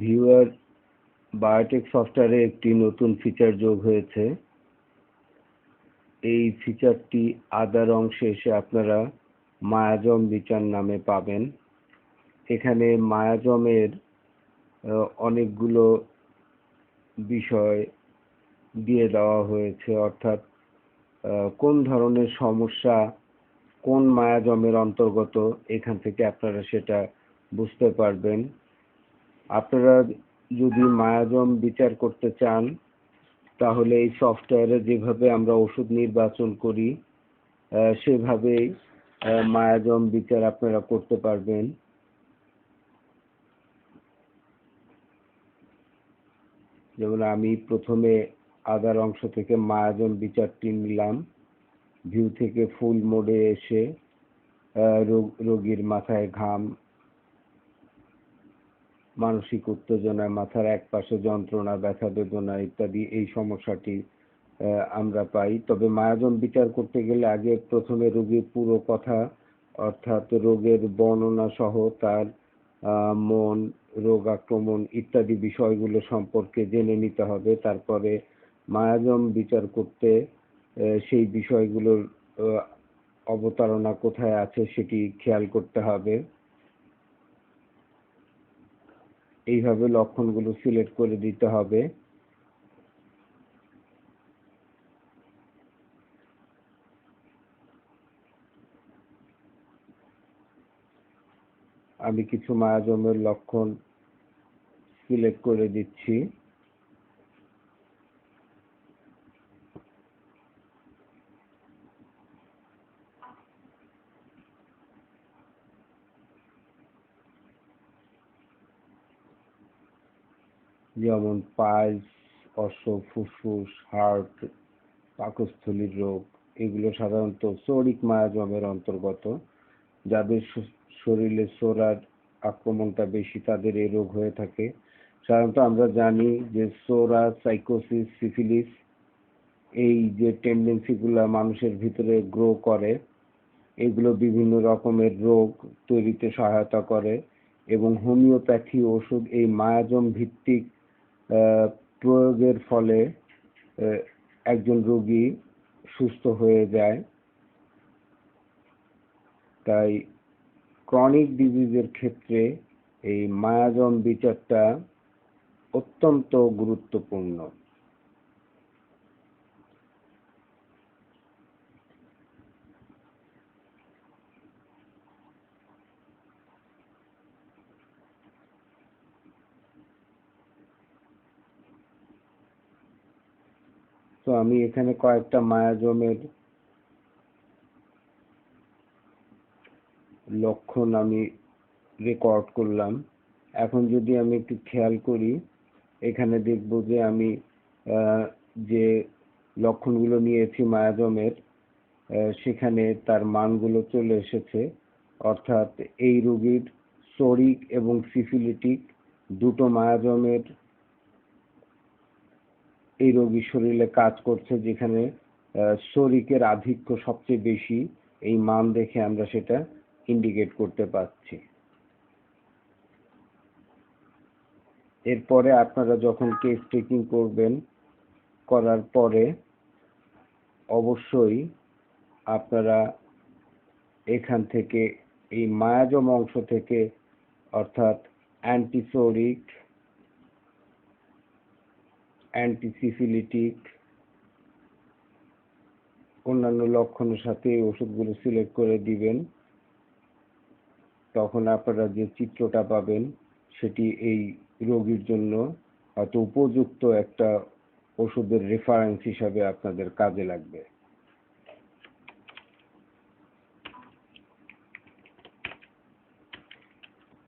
Viewer biotech সফটওয়্যারে একটি নতুন ফিচার যোগ হয়েছে। এই ফিচারটি আদার অংশে এসে আপনারা মায়াজম বিচার নামে পাবেন। এখানে মায়াজমের অনেকগুলো বিষয় দিয়ে দেওয়া হয়েছে। অর্থাৎ কোন ধরনের সমস্যা কোন মায়াজমের অন্তর্গত, এখান থেকে আপনারা সেটা বুঝতে পারবেন। আপনারা যদি মায়াজম বিচার করতে চান, তাহলে এই সফটওয়্যারে যেভাবে আমরা ওষুধ নির্বাচন করি সেভাবেই মায়াজম বিচার আপনারা করতে পারবেন। যেমন আমি প্রথমে আদার অংশ থেকে মায়াজম বিচারটি নিলাম। ভিউ থেকে ফুল মোডে এসে রোগীর মাথায় ঘাম মানসিক উত্তেজনা মাথার এক পাশে যন্ত্রণা, ব্যথা, বেদনা ইত্যাদি এই সমস্যাটি আমরা পাই। তবে মায়াজম বিচার করতে গেলে আগে প্রথমে রোগীর পুরো কথা, অর্থাৎ রোগের বর্ণনা সহ তার মন, রোগ আক্রমণ ইত্যাদি বিষয়গুলো সম্পর্কে জেনে নিতে হবে। তারপরে মায়াজম বিচার করতে সেই বিষয়গুলোর অবতারণা কোথায় আছে সেটি খেয়াল করতে হবে। এইভাবে লক্ষণগুলো সিলেক্ট করে দিতে হবে। আমি কিছু মায়াজমের লক্ষণ সিলেক্ট করে দিচ্ছি। যেমন পাইলস অশ্ব ফুসফুস হার্ট পাকস্থলীর রোগ, এগুলো সাধারণত সৌরিক মায়াজমের অন্তর্গত। যাদের শরীরে সোরার আক্রমণটা বেশি, তাদের এই রোগ হয়ে থাকে। সাধারণত আমরা জানি যে সোরা, সাইকোসিস, সিফিলিস, এই যে টেন্ডেন্সিগুলো মানুষের ভিতরে গ্রো করে, এগুলো বিভিন্ন রকমের রোগ তৈরিতে সহায়তা করে এবং হোমিওপ্যাথি ওষুধ এই মায়াজম ভিত্তিক প্রয়োগের ফলে একজন রোগী সুস্থ হয়ে যায়। তাই ক্রনিক ডিজিজের ক্ষেত্রে এই মায়াজম বিচারটা অত্যন্ত গুরুত্বপূর্ণ। তো আমি এখানে কয়েকটা মায়াজমের লক্ষণ আমি রেকর্ড করলাম। এখন যদি আমি একটু খেয়াল করি, এখানে দেখব যে আমি যে লক্ষণগুলো নিয়েছি মায়াজমের সেখানে তার মানগুলো চলে এসেছে। অর্থাৎ এই রোগীর সরিক এবং সিফিলিটিক দুটো মায়াজমের এই রোগীর শরীরে কাজ করছে যেখানে আহ, শরিকের আধিক্য সবচেয়ে বেশি এই মান দেখে আমরা সেটা ইন্ডিকেট করতে পারছি। এরপরে আপনারা যখন কেস টেকিং করবেন করার পরে অবশ্যই আপনারা এখান থেকে এই মায়াজম অংশ থেকে অর্থাৎ অ্যান্টিসোরিক অ্যান্টিসিফিলিটিক অন্যান্য লক্ষণের সাথে এই ওষুধগুলো সিলেক্ট করে দিবেন। তখন আপনারা যে চিত্রটা পাবেন, সেটি এই রোগীর জন্য হয়তো উপযুক্ত একটা ওষুধের রেফারেন্স হিসাবে আপনাদের কাজে লাগবে।